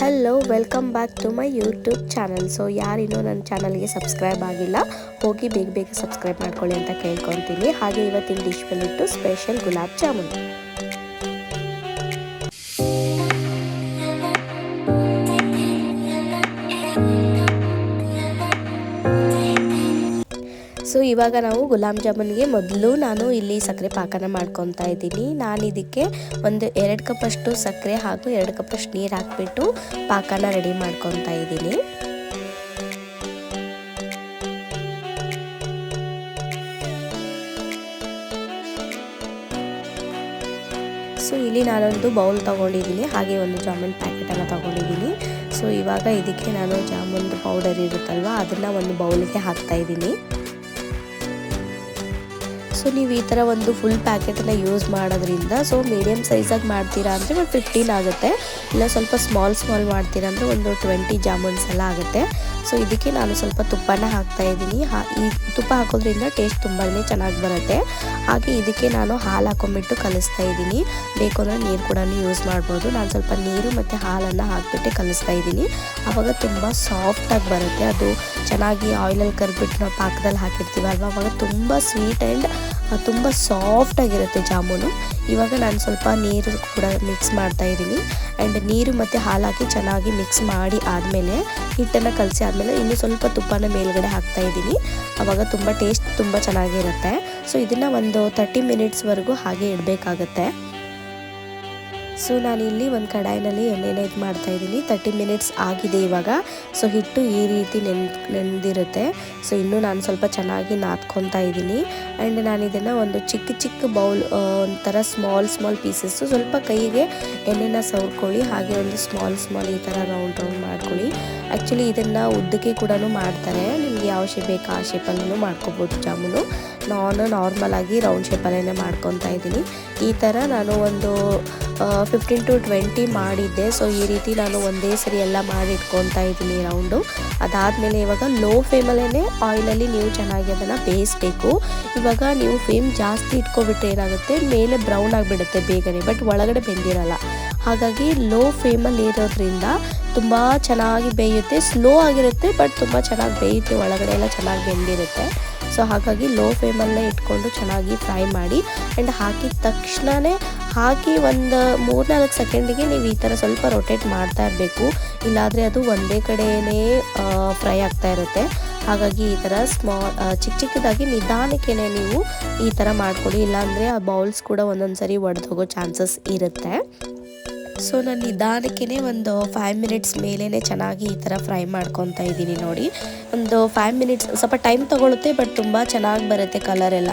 Hello welcome back to my YouTube channel so ಯಾರಿನ್ನೂ ನನ್ನ ಚಾನಲ್ಗೆ subscribe ಆಗಿಲ್ಲ, ಹೋಗಿ ಬೇಗ ಬೇಗ ಸಬ್ಸ್ಕ್ರೈಬ್ ಮಾಡ್ಕೊಳ್ಳಿ ಅಂತ ಕೇಳ್ಕೊತೀನಿ. ಹಾಗೆ ಇವತ್ತಿನ ಡಿಶ್ ಬಂದಿಟ್ಟು ಸ್ಪೆಷಲ್ ಗುಲಾಬ್ ಜಾಮೂನ್. ಸೊ ಇವಾಗ ನಾವು ಗುಲಾಬ್ ಜಾಮೂನ್ಗೆ ಮೊದಲು ನಾನು ಇಲ್ಲಿ ಸಕ್ಕರೆ ಪಾಕನ ಮಾಡ್ಕೊತಾ ಇದ್ದೀನಿ. ನಾನು ಇದಕ್ಕೆ ಒಂದು ಎರಡು ಕಪ್ಪಷ್ಟು ಸಕ್ಕರೆ ಹಾಗೂ ಎರಡು ಕಪ್ಪಷ್ಟು ನೀರು ಹಾಕ್ಬಿಟ್ಟು ಪಾಕನ ರೆಡಿ ಮಾಡ್ಕೊತಾ ಇದ್ದೀನಿ. ಸೊ ಇಲ್ಲಿ ನಾನೊಂದು ಬೌಲ್ ತೊಗೊಂಡಿದ್ದೀನಿ. ಹಾಗೆ ಒಂದು ಜಾಮೂನ್ ಪ್ಯಾಕೆಟನ್ನು ತೊಗೊಂಡಿದ್ದೀನಿ. ಸೊ ಇವಾಗ ಇದಕ್ಕೆ ನಾನು ಜಾಮೂನ್ ಪೌಡರ್ ಇರುತ್ತಲ್ವ, ಅದನ್ನು ಒಂದು ಬೌಲ್ಗೆ ಹಾಕ್ತಾ ಇದ್ದೀನಿ. ಸೊ ನೀವು ಈ ಥರ ಒಂದು ಫುಲ್ ಪ್ಯಾಕೆಟನ್ನು ಯೂಸ್ ಮಾಡೋದ್ರಿಂದ ಸೊ ಮೀಡಿಯಮ್ ಸೈಝಾಗಿ ಮಾಡ್ತೀರಾ ಅಂದರೆ ಒಂದು ಫಿಫ್ಟೀನ್ ಆಗುತ್ತೆ. ಇಲ್ಲ ಸ್ವಲ್ಪ ಸ್ಮಾಲ್ ಸ್ಮಾಲ್ ಮಾಡ್ತೀರಾ ಅಂದರೆ ಒಂದು ಟ್ವೆಂಟಿ ಜಾಮೂನ್ಸ್ ಎಲ್ಲ ಆಗುತ್ತೆ. ಸೊ ಇದಕ್ಕೆ ನಾನು ಸ್ವಲ್ಪ ತುಪ್ಪನ ಹಾಕ್ತಾ ಇದ್ದೀನಿ. ಹಾ, ಈ ತುಪ್ಪ ಹಾಕೋದ್ರಿಂದ ಟೇಸ್ಟ್ ತುಂಬಾ ಚೆನ್ನಾಗಿ ಬರುತ್ತೆ. ಹಾಗೆ ಇದಕ್ಕೆ ನಾನು ಹಾಲು ಹಾಕೊಂಡ್ಬಿಟ್ಟು ಕಲಿಸ್ತಾ ಇದ್ದೀನಿ. ಬೇಕು ಅಂದರೆ ನೀರು ಕೂಡ ಯೂಸ್ ಮಾಡ್ಬೋದು. ನಾನು ಸ್ವಲ್ಪ ನೀರು ಮತ್ತು ಹಾಲನ್ನು ಹಾಕಿಬಿಟ್ಟು ಕಲಿಸ್ತಾ ಇದ್ದೀನಿ. ಆವಾಗ ತುಂಬ ಸಾಫ್ಟಾಗಿ ಬರುತ್ತೆ. ಅದು ಚೆನ್ನಾಗಿ ಆಯಿಲಲ್ಲಿ ಕರ್ಬಿಟ್ಟು ನಾವು ಪಾಕದಲ್ಲಿ ಹಾಕಿರ್ತೀವಲ್ವ? ಅವಾಗ ತುಂಬ ಸ್ವೀಟ್ ಆ್ಯಂಡ್ ತುಂಬ ಸಾಫ್ಟಾಗಿರುತ್ತೆ ಜಾಮೂನು. ಇವಾಗ ನಾನು ಸ್ವಲ್ಪ ನೀರು ಕೂಡ ಮಿಕ್ಸ್ ಮಾಡ್ತಾ ಇದ್ದೀನಿ. ಆ್ಯಂಡ್ ನೀರು ಮತ್ತು ಹಾಲು ಚೆನ್ನಾಗಿ ಮಿಕ್ಸ್ ಮಾಡಿ ಆದಮೇಲೆ ಹಿಟ್ಟನ್ನು ಕಲಸಿ ಆದಮೇಲೆ ಇನ್ನೂ ಸ್ವಲ್ಪ ತುಪ್ಪನ ಮೇಲ್ಗಡೆ ಹಾಕ್ತಾ ಇದ್ದೀನಿ. ಆವಾಗ ತುಂಬ ಟೇಸ್ಟ್ ತುಂಬ ಚೆನ್ನಾಗಿರುತ್ತೆ. ಸೊ ಇದನ್ನು ಒಂದು ತರ್ಟಿ ಮಿನಿಟ್ಸ್ವರೆಗೂ ಹಾಗೆ ಇಡಬೇಕಾಗತ್ತೆ. ಸೊ ಇಲ್ಲಿ ಒಂದು ಕಡಾಯಿನಲ್ಲಿ ಎಣ್ಣೆನ ಇದು ಮಾಡ್ತಾ ಇದ್ದೀನಿ. ತರ್ಟಿ ಮಿನಿಟ್ಸ್ ಆಗಿದೆ ಇವಾಗ. ಸೊ ಹಿಟ್ಟು ಈ ರೀತಿ ನೆನ್, ನೆನೆದಿರುತ್ತೆ. ಸೊ ಇನ್ನೂ ನಾನು ಸ್ವಲ್ಪ ಚೆನ್ನಾಗಿ ನಾದ್ಕೊತಾ ಇದ್ದೀನಿ. ಆ್ಯಂಡ್ ನಾನು ಇದನ್ನು ಒಂದು ಚಿಕ್ಕ ಚಿಕ್ಕ ಬೌಲ್ ಒಂಥರ ಸ್ಮಾಲ್ ಸ್ಮಾಲ್ ಪೀಸಸ್ಸು ಸ್ವಲ್ಪ ಕೈಗೆ ಎಣ್ಣೆನ ಸವರ್ಕೊಳ್ಳಿ ಹಾಗೆ ಒಂದು ಸ್ಮಾಲ್ ಸ್ಮಾಲ್ ಈ ಥರ ರೌಂಡ್ ರೌಂಡ್ ಮಾಡ್ಕೊಳ್ಳಿ. ಆ್ಯಕ್ಚುಲಿ ಇದನ್ನು ಉದ್ದಕ್ಕೆ ಕೂಡ ಮಾಡ್ತಾರೆ. ನಿಮಗೆ ಯಾವ ಶೇಪ್ ಬೇಕು ಆ ಶೇಪಲ್ಲೂ ಮಾಡ್ಕೋಬೋದು ಜಾಮೂನು. ನಾನು ನಾರ್ಮಲ್ ಆಗಿ ರೌಂಡ್ ಶೇಪಲ್ಲೇ ಮಾಡ್ಕೊತಾ ಇದ್ದೀನಿ. ಈ ಥರ ನಾನು ಒಂದು ಫಿಫ್ಟೀನ್ ಟು ಟ್ವೆಂಟಿ ಮಾಡಿದ್ದೆ. ಸೊ ಈ ರೀತಿ ನಾನು ಒಂದೇ ಸರಿ ಎಲ್ಲ ಮಾಡಿ ಇಟ್ಕೊತಾ ಇದ್ದೀನಿ ರೌಂಡು ಅದಾದಮೇಲೆ ಇವಾಗ ಲೋ ಫ್ಲೇಮಲ್ಲೇ ಆಯಿಲಲ್ಲಿ ನೀವು ಚೆನ್ನಾಗಿ ಅದನ್ನು ಬೇಯಿಸ್ಬೇಕು. ಇವಾಗ ನೀವು ಫ್ಲೇಮ್ ಜಾಸ್ತಿ ಇಟ್ಕೊಬಿಟ್ರೆ ಏನಾಗುತ್ತೆ? ಮೇಲೆ ಬ್ರೌನ್ ಆಗಿಬಿಡುತ್ತೆ ಬೇಗನೆ ಬಟ್ ಒಳಗಡೆ ಬೆಂದಿರಲ್ಲ. ಹಾಗಾಗಿ ಲೋ ಫ್ಲೇಮಲ್ಲಿ ಇರೋದ್ರಿಂದ ತುಂಬ ಚೆನ್ನಾಗಿ ಬೇಯುತ್ತೆ. ಸ್ಲೋ ಆಗಿರುತ್ತೆ ಬಟ್ ತುಂಬ ಚೆನ್ನಾಗಿ ಬೇಯುತ್ತೆ. ಒಳಗಡೆ ಎಲ್ಲ ಚೆನ್ನಾಗಿ ಬೆಂದಿರುತ್ತೆ. ಸೊ ಹಾಗಾಗಿ ಲೋ ಫ್ಲೇಮಲ್ಲೇ ಇಟ್ಕೊಂಡು ಚೆನ್ನಾಗಿ ಫ್ರೈ ಮಾಡಿ ಆ್ಯಂಡ್ ಹಾಕಿದ ತಕ್ಷಣವೇ ಹಾಕಿ ಒಂದು ಮೂರ್ನಾಲ್ಕು ಸೆಕೆಂಡಿಗೆ ನೀವು ಈ ಥರ ಸ್ವಲ್ಪ ರೊಟೇಟ್ ಮಾಡ್ತಾ ಇರಬೇಕು. ಇಲ್ಲಾದರೆ ಅದು ಒಂದೇ ಕಡೆಯೇ ಫ್ರೈ ಆಗ್ತಾ ಇರುತ್ತೆ. ಹಾಗಾಗಿ ಈ ಥರ ಸ್ಮಾ ಚಿಕ್ಕ ಚಿಕ್ಕದಾಗಿ ನಿಧಾನಕ್ಕೆ ನೀವು ಈ ಥರ ಮಾಡಿಕೊಡಿ ಇಲ್ಲಾಂದರೆ ಆ ಬೌಲ್ಸ್ ಕೂಡ ಒಂದೊಂದು ಸರಿ ಒಡೆದೋಗೋ ಚಾನ್ಸಸ್ ಇರುತ್ತೆ. ಸೊ ನಾನು ನಿಧಾನಕ್ಕೆ ಒಂದು ಫೈವ್ ಮಿನಿಟ್ಸ್ ಮೇಲೇ ಚೆನ್ನಾಗಿ ಈ ಥರ ಫ್ರೈ ಮಾಡ್ಕೊತಾ ಇದ್ದೀನಿ ನೋಡಿ. ಒಂದು ಫೈವ್ ಮಿನಿಟ್ಸ್ ಸ್ವಲ್ಪ ಟೈಮ್ ತೊಗೊಳುತ್ತೆ ಬಟ್ ತುಂಬ ಚೆನ್ನಾಗಿ ಬರುತ್ತೆ ಕಲರ್ ಎಲ್ಲ.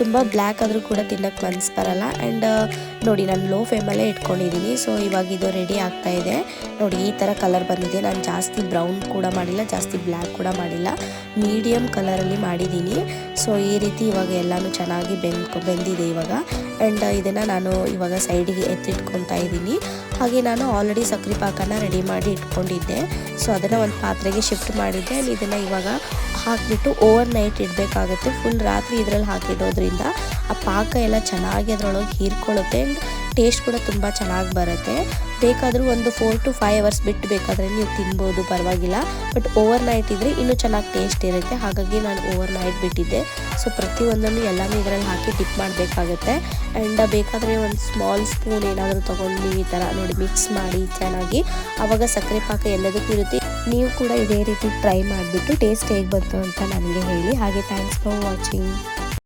ತುಂಬ ಬ್ಲ್ಯಾಕ್ ಆದರೂ ಕೂಡ ತಿನ್ನೋಕ್ಕೆ ಮನ್ಸು ಬರಲ್ಲ. ಆ್ಯಂಡ್ ನೋಡಿ, ನಾನು ಲೋ ಫ್ಲೇಮಲ್ಲೇ ಇಟ್ಕೊಂಡಿದ್ದೀನಿ. ಸೊ ಇವಾಗ ಇದು ರೆಡಿ ಆಗ್ತಾ ಇದೆ. ನೋಡಿ, ಈ ಥರ ಕಲರ್ ಬಂದಿದೆ. ನಾನು ಜಾಸ್ತಿ ಬ್ರೌನ್ ಕೂಡ ಮಾಡಿಲ್ಲ, ಜಾಸ್ತಿ ಬ್ಲ್ಯಾಕ್ ಕೂಡ ಮಾಡಿಲ್ಲ. ಮೀಡಿಯಮ್ ಕಲರಲ್ಲಿ ಮಾಡಿದ್ದೀನಿ. ಸೊ ಈ ರೀತಿ ಇವಾಗ ಎಲ್ಲನೂ ಚೆನ್ನಾಗಿ ಬೆಂದ್ಕೊ ಬೆಂದಿದೆ ಇವಾಗ. ಆ್ಯಂಡ್ ಇದನ್ನು ನಾನು ಇವಾಗ ಸೈಡಿಗೆ ಎತ್ತಿಟ್ಕೊತಾ ಇದ್ದೀನಿ. ಹಾಗೆ ನಾನು ಆಲ್ರೆಡಿ ಸಕ್ಕರೆ ಪಾಕನ ರೆಡಿ ಮಾಡಿ ಇಟ್ಕೊಂಡಿದ್ದೆ. ಸೊ ಅದನ್ನು ಒಂದು ಪಾತ್ರೆಗೆ ಶಿಫ್ಟ್ ಮಾಡಿದ್ದೆ. ಇದನ್ನು ಇವಾಗ ಹಾಕಿಬಿಟ್ಟು ಓವರ್ ನೈಟ್ ಇಡಬೇಕಾಗುತ್ತೆ. ಫುಲ್ ರಾತ್ರಿ ಇದರಲ್ಲಿ ಹಾಕಿಡೋದ್ರಿಂದ ಆ ಪಾಕ ಎಲ್ಲ ಚೆನ್ನಾಗಿ ಅದರೊಳಗೆ ಹೀರ್ಕೊಳ್ಳುತ್ತೆ ಆ್ಯಂಡ್ ಟೇಸ್ಟ್ ಕೂಡ ತುಂಬ ಚೆನ್ನಾಗಿ ಬರುತ್ತೆ. ಬೇಕಾದರೂ ಒಂದು ಫೋರ್ ಟು ಫೈವ್ ಅವರ್ಸ್ ಬಿಟ್ಟು ಬೇಕಾದರೆ ನೀವು ತಿನ್ಬೋದು, ಪರವಾಗಿಲ್ಲ. ಬಟ್ ಓವರ್ ನೈಟ್ ಇದ್ದರೆ ಇನ್ನೂ ಚೆನ್ನಾಗಿ ಟೇಸ್ಟ್ ಇರುತ್ತೆ. ಹಾಗಾಗಿ ನಾನು ಓವರ್ ನೈಟ್ ಬಿಟ್ಟಿದ್ದೆ. ಸೊ ಪ್ರತಿಯೊಂದನ್ನು ಎಲ್ಲನೂ ಇದರಲ್ಲಿ ಹಾಕಿ ಡಿಪ್ ಮಾಡಬೇಕಾಗುತ್ತೆ. ಆ್ಯಂಡ್ ಬೇಕಾದರೆ ಒಂದು ಸ್ಮಾಲ್ ಸ್ಪೂನ್ ಏನಾದರೂ ತೊಗೊಂಡು ಈ ಥರ ನೋಡಿ ಮಿಕ್ಸ್ ಮಾಡಿ ಚೆನ್ನಾಗಿ. ಆವಾಗ ಸಕ್ಕರೆ ಪಾಕ ಎಲ್ಲದಕ್ಕೂ ಇರುತ್ತೆ. ನೀವು ಕೂಡ ಇದೇ ರೀತಿ ಟ್ರೈ ಮಾಡಿಬಿಟ್ಟು ಟೇಸ್ಟ್ ಹೇಗೆ ಬಂತು ಅಂತ ನನಗೆ ಹೇಳಿ. ಹಾಗೆ ಥ್ಯಾಂಕ್ಸ್ ಫಾರ್ ವಾಚಿಂಗ್